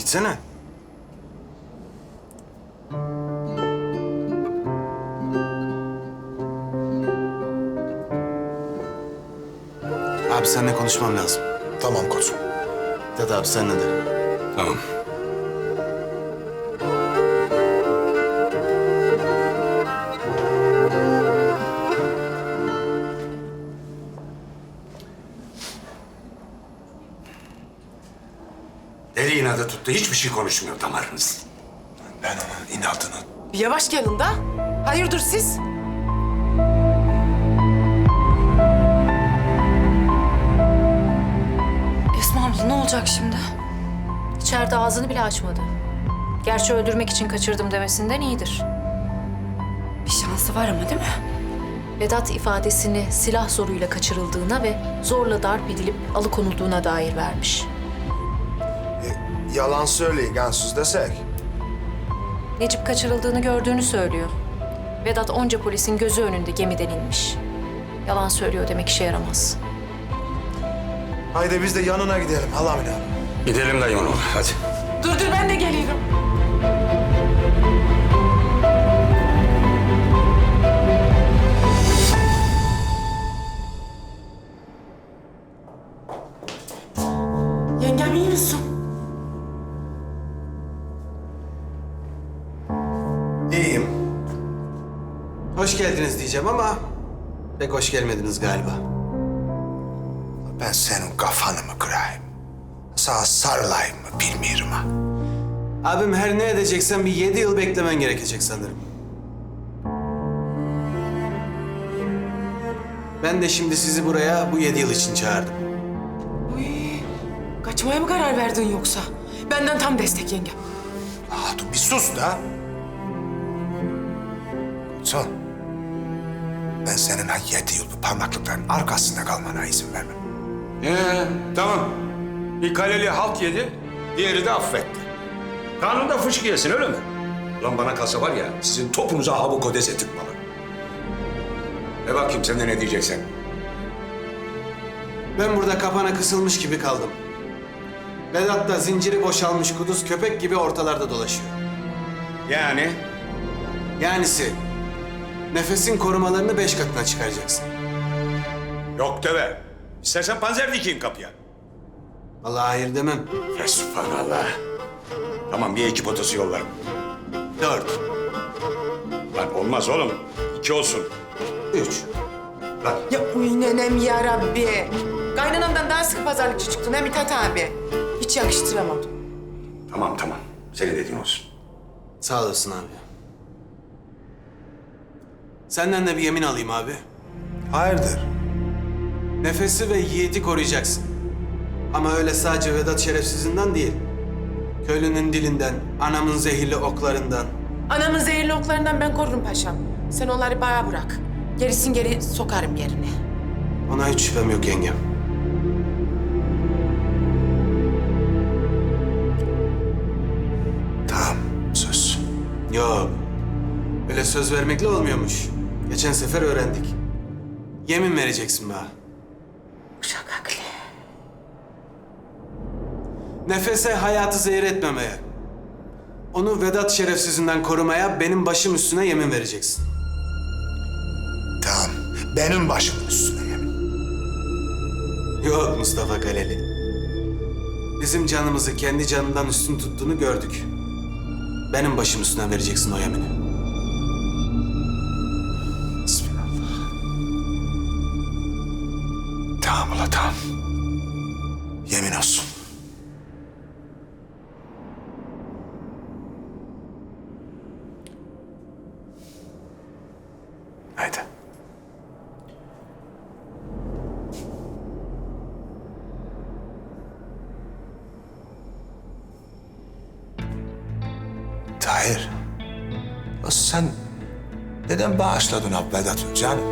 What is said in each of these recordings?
gitsene. Abi seninle konuşmam lazım. Tamam koçum. Dede abi seninle de. Tamam. İnadı tuttu. Hiçbir şey konuşmuyor damarınız. Ben onun inadını... Bir yavaş gelin da. Hayırdır siz? Esma abla ne olacak şimdi? İçeride ağzını bile açmadı. Gerçi öldürmek için kaçırdım demesinden iyidir. Bir şansı var ama değil mi? Vedat ifadesini silah zoruyla kaçırıldığına ve zorla darp edilip alıkonulduğuna dair vermiş. Yalan söyleyin gansız desek. Necip kaçırıldığını gördüğünü söylüyor. Vedat onca polisin gözü önünde gemiden inmiş. Yalan söylüyor demek işe yaramaz. Haydi biz de yanına gidelim Alamin abi. Gidelim dayımın oğlu. Hadi. Dur dur ben de geliyorum. Yengem iyi misin? Hoş geldiniz diyeceğim ama pek hoş gelmediniz galiba. Ben senin kafanı mı kırayım? Sana sarılayım mı bilmiyorum ha. Abim her ne edeceksen bir yedi yıl beklemen gerekecek sanırım. Ben de şimdi sizi buraya bu yedi yıl için çağırdım. Uy, kaçmaya mı karar verdin yoksa? Benden tam destek yengem. Hatun bir sus da. Son. Ben senin ha yedi yıl bu parmaklıkların arkasında kalmana izin vermem. Ee, tamam. Bir kaleli halt yedi, diğeri de affetti. Kanunda fışkı yesin öyle mi? Lan bana kalsa var ya, sizin topunuza havu kodese tıkmalı. E bakayım sen de ne diyeceksin? Ben burada kapana kısılmış gibi kaldım. Vedat da zinciri boşalmış kuduz köpek gibi ortalarda dolaşıyor. Yani? Yanisi nefesin korumalarını beş katına çıkaracaksın. Yok deve. İstersen panzer dikeyim kapıya. Vallahi hayır demem. Fesubhanallah. Tamam bir ekip otosu yollarım. Dört, Lan olmaz oğlum. İki olsun. üç. Lan Ya uy nenem ya Rabbi. Kaynanamdan daha sıkı pazarlıkçı çıktın ha Mithat abi. Hiç yakıştıramadım. tamam tamam. Senin dediğin olsun. Sağ olasın abi. Senden de bir yemin alayım abi. Hayırdır? Nefesi ve yiğiti koruyacaksın. Ama öyle sadece Vedat şerefsizinden değil. Köylünün dilinden, anamın zehirli oklarından. Anamın zehirli oklarından ben korurum paşam. Sen onları bana bırak. Gerisin geri sokarım yerine. Ona hiç şüphem yok yengem. Tamam söz. Yok. Öyle söz vermekle olmuyormuş. Geçen sefer öğrendik. Yemin vereceksin bana. Uşak haklı. Nefese hayatı zehir etmemeye. Onu Vedat şerefsizinden korumaya benim başım üstüne yemin vereceksin. Tamam. Benim başımın üstüne yemin. Yok Mustafa Kaleli. Bizim canımızı kendi canından üstün tuttuğunu gördük. Benim başım üstüne vereceksin o yemini. Sen neden bağışladın abi Vedat'ın canım?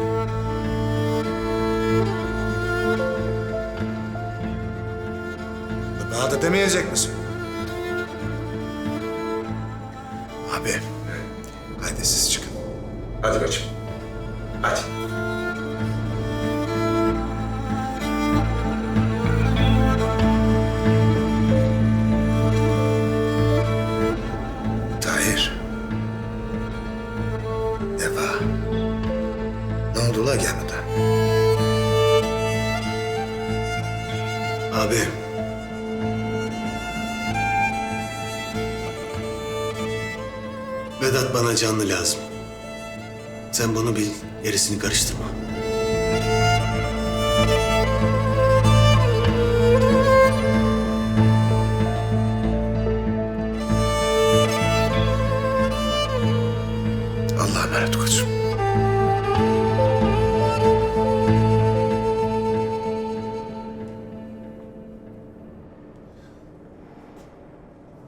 Bana da demeyecek misin? Abi, hadi siz çıkın. Hadi kaçın. Hadi. Vedat bana canlı lazım. Sen bunu bil, gerisini karıştırma. Allah'a emanet koçum.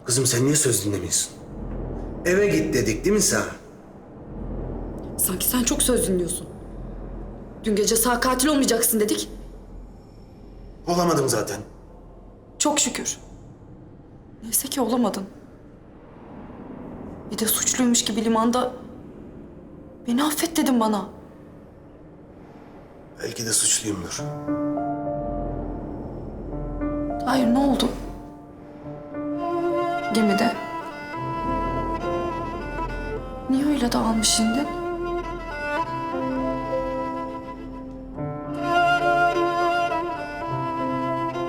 Kızım sen niye söz dinlemiyorsun? Eve git dedik değil mi sana? Sanki sen çok söz dinliyorsun. Dün gece sağ katil olmayacaksın dedik. Olamadım zaten. Çok şükür. Neyse ki olamadın. Bir de suçluymuş gibi limanda beni affet dedin bana. Belki de suçluyumdur. Hayır ne oldu? Gemide. Niye öyle dağılmış şimdi?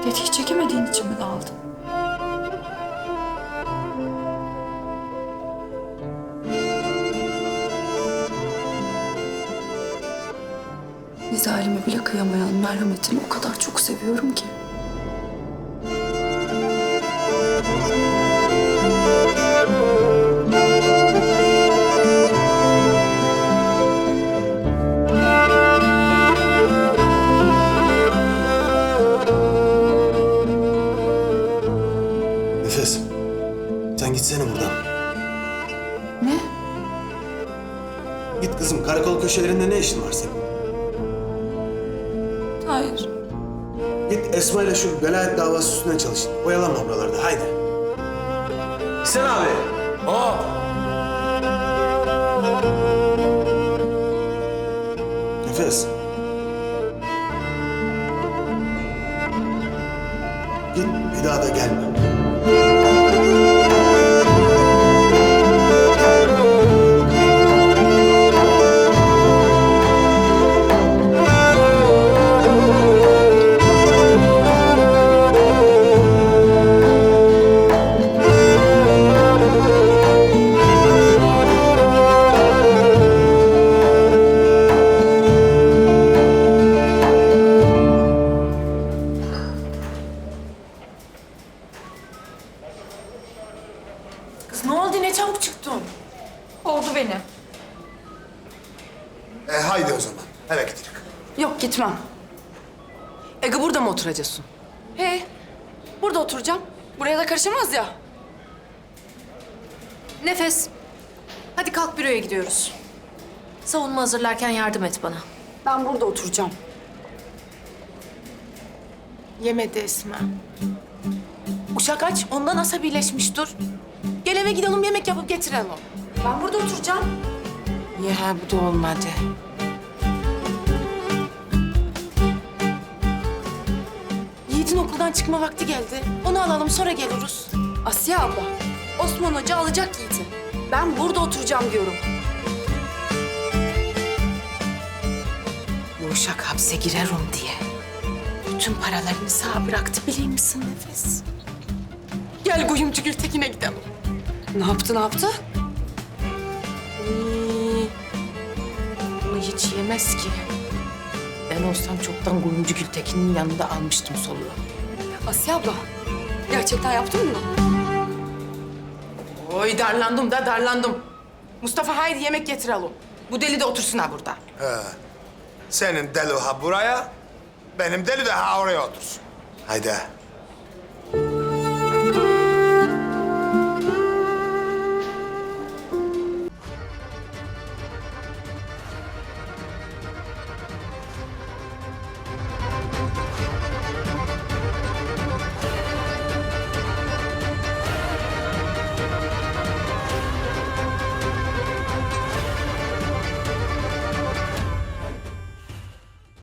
Tetiği çekemediğin için mi dağıldın? Bir zalime bile kıyamayan merhametini o kadar çok seviyorum ki. Git kızım. Karakol köşelerinde ne işin var senin? Hayır. Git Esma ile şu velayet davası üstüne çalış. Oyalanma buralarda. Haydi. Sen abi. Hop! Nefes. Git bir daha da gelme. Kız ne oldu ne çabuk çıktın? Oldu beni. E haydi o zaman. Eve gidelim. Yok gitmem. Ege burada mı oturacaksın? He, burada oturacağım. Buraya da karışamaz ya. Nefes. Hadi kalk büroya gidiyoruz. Savunma hazırlarken yardım et bana. Ben burada oturacağım. Yemedi Esma. Uşak aç ondan asabileşmiş dur. Gel eve gidelim yemek yapıp getirelim. Ben burada oturacağım. Ya bu da olmadı. Yiğit'in okuldan çıkma vakti geldi. Onu alalım sonra geliriz. Asiye abla, Osman Hoca alacak Yiğit'i. Ben burada oturacağım diyorum. Bu uşak hapse girerim diye. Bütün paralarını sağ bıraktı biliyor musun Nefes? Gel kuyumcu Gültekin'e gidelim. Ne yaptı, ne yaptı? Ee, Bunu hiç yemez ki. Ben olsam çoktan kuyumcu Gültekin'in yanında almıştım soluğu. Asiye abla, gerçekten yaptın mı? Oy darlandım da darlandım. Mustafa haydi yemek getirelim. Bu deli de otursun ha burada. Senin deli ha buraya, benim deli de ha oraya otursun. Haydi.